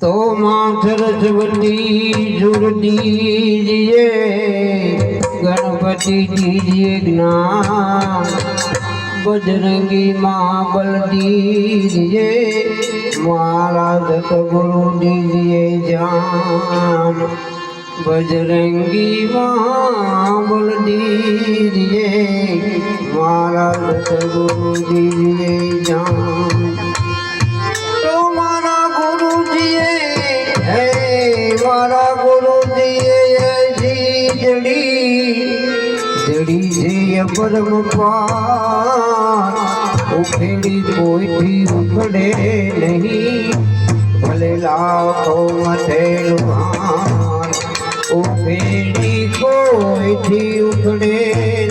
તો માં સરસ્વતી સુર દીજીએ ગણપતિ દીજીએ જ્ઞાન બજરંગી માં બલ દીજીએ મારા સતગુરુ દીજીએ જાન બજરંગી માં બલ દીજીએ મારા સતગુરુ દીજીએ જાન. મારા ગુરુજીએ એસી જડી છે પરમ પાર ઉખેડી કોઈથી ઉખડે નહીં. ભલે લાખો મથેલું હાર ઉખેડી કોઈથી ઉખડે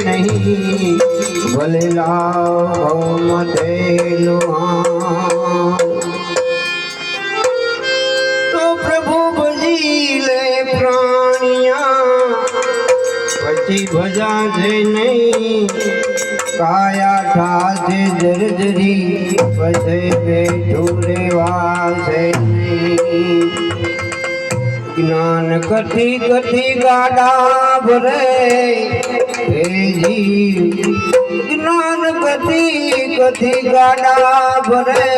નહીં. ભલે લાખો મથેલું લે પ્રાણિયા પછી ભજા છે નહીં, કાયા ઠાસે જર્જરી, પછી બેઠું રેવા છે જ્ઞાન કથી કથી ગાડા ભરે હે જીવ. જ્ઞાન કથી કથી ગાડા ભરે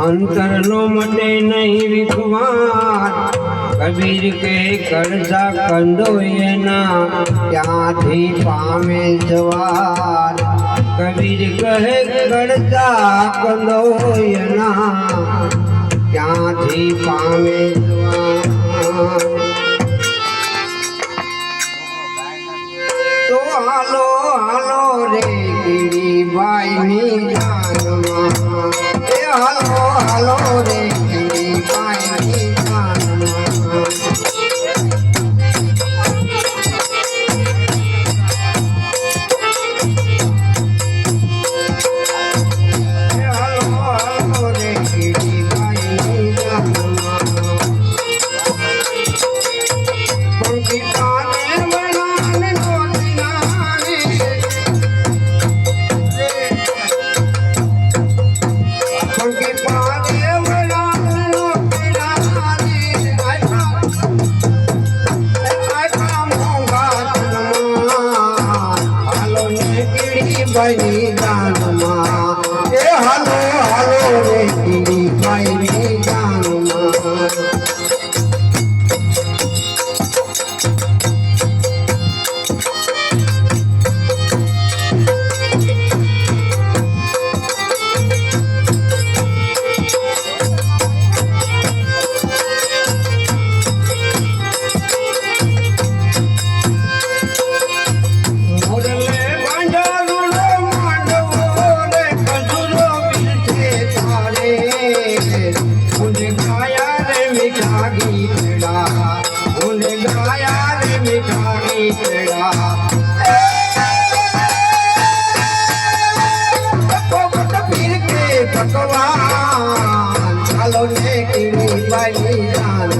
અંતર નો મટે નહીં વિખવાર કબીર કે કરજા કંદો એના ત્યાંથી પામે જવાર કબીર કહે, કરજા કંદો એના ત્યાંથી પામે જવાર તો હાલો હાલો રે ગીરીબાઈ ની જાનમાં એ હાલો હાલો રે ગીરીબાઈ ની કીડી દાનમાં એ હાલો.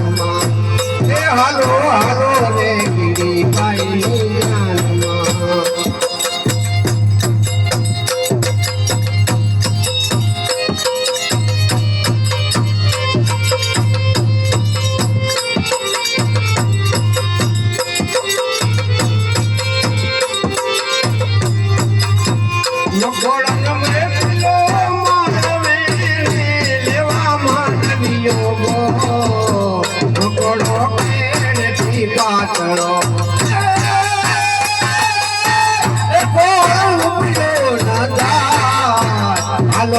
જાનમાં એ હાલો.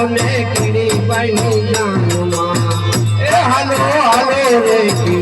ને કીડી પાણી જાનમાં એ હાલો હાલો રે કીડી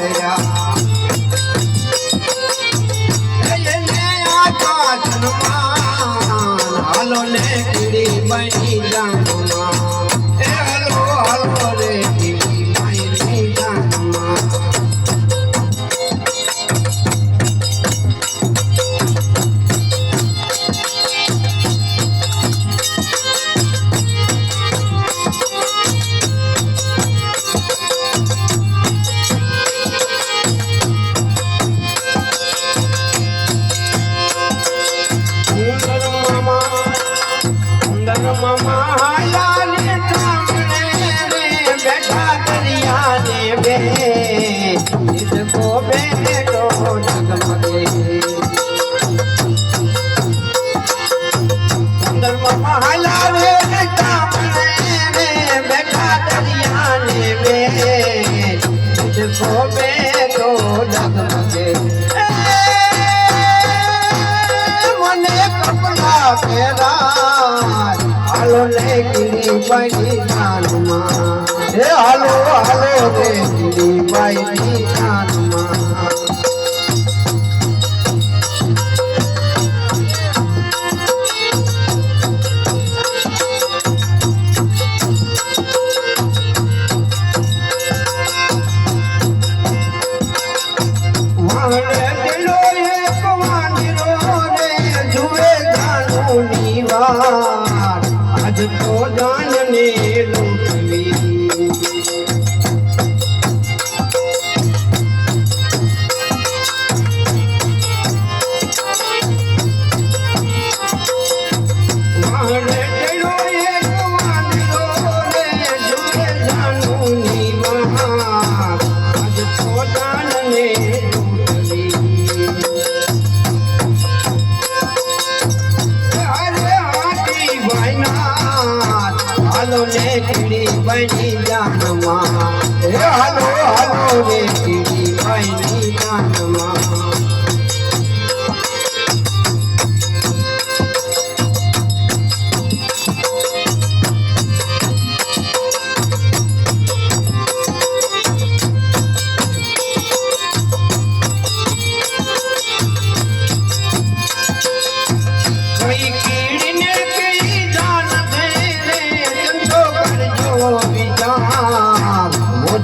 દયા મને કપડા પહેરા હાલો ને ગીરી બની કાનમાં હે હાલો હાલો ને ગીરી બની કાનમાં ಕಾಣನೆ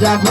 যাব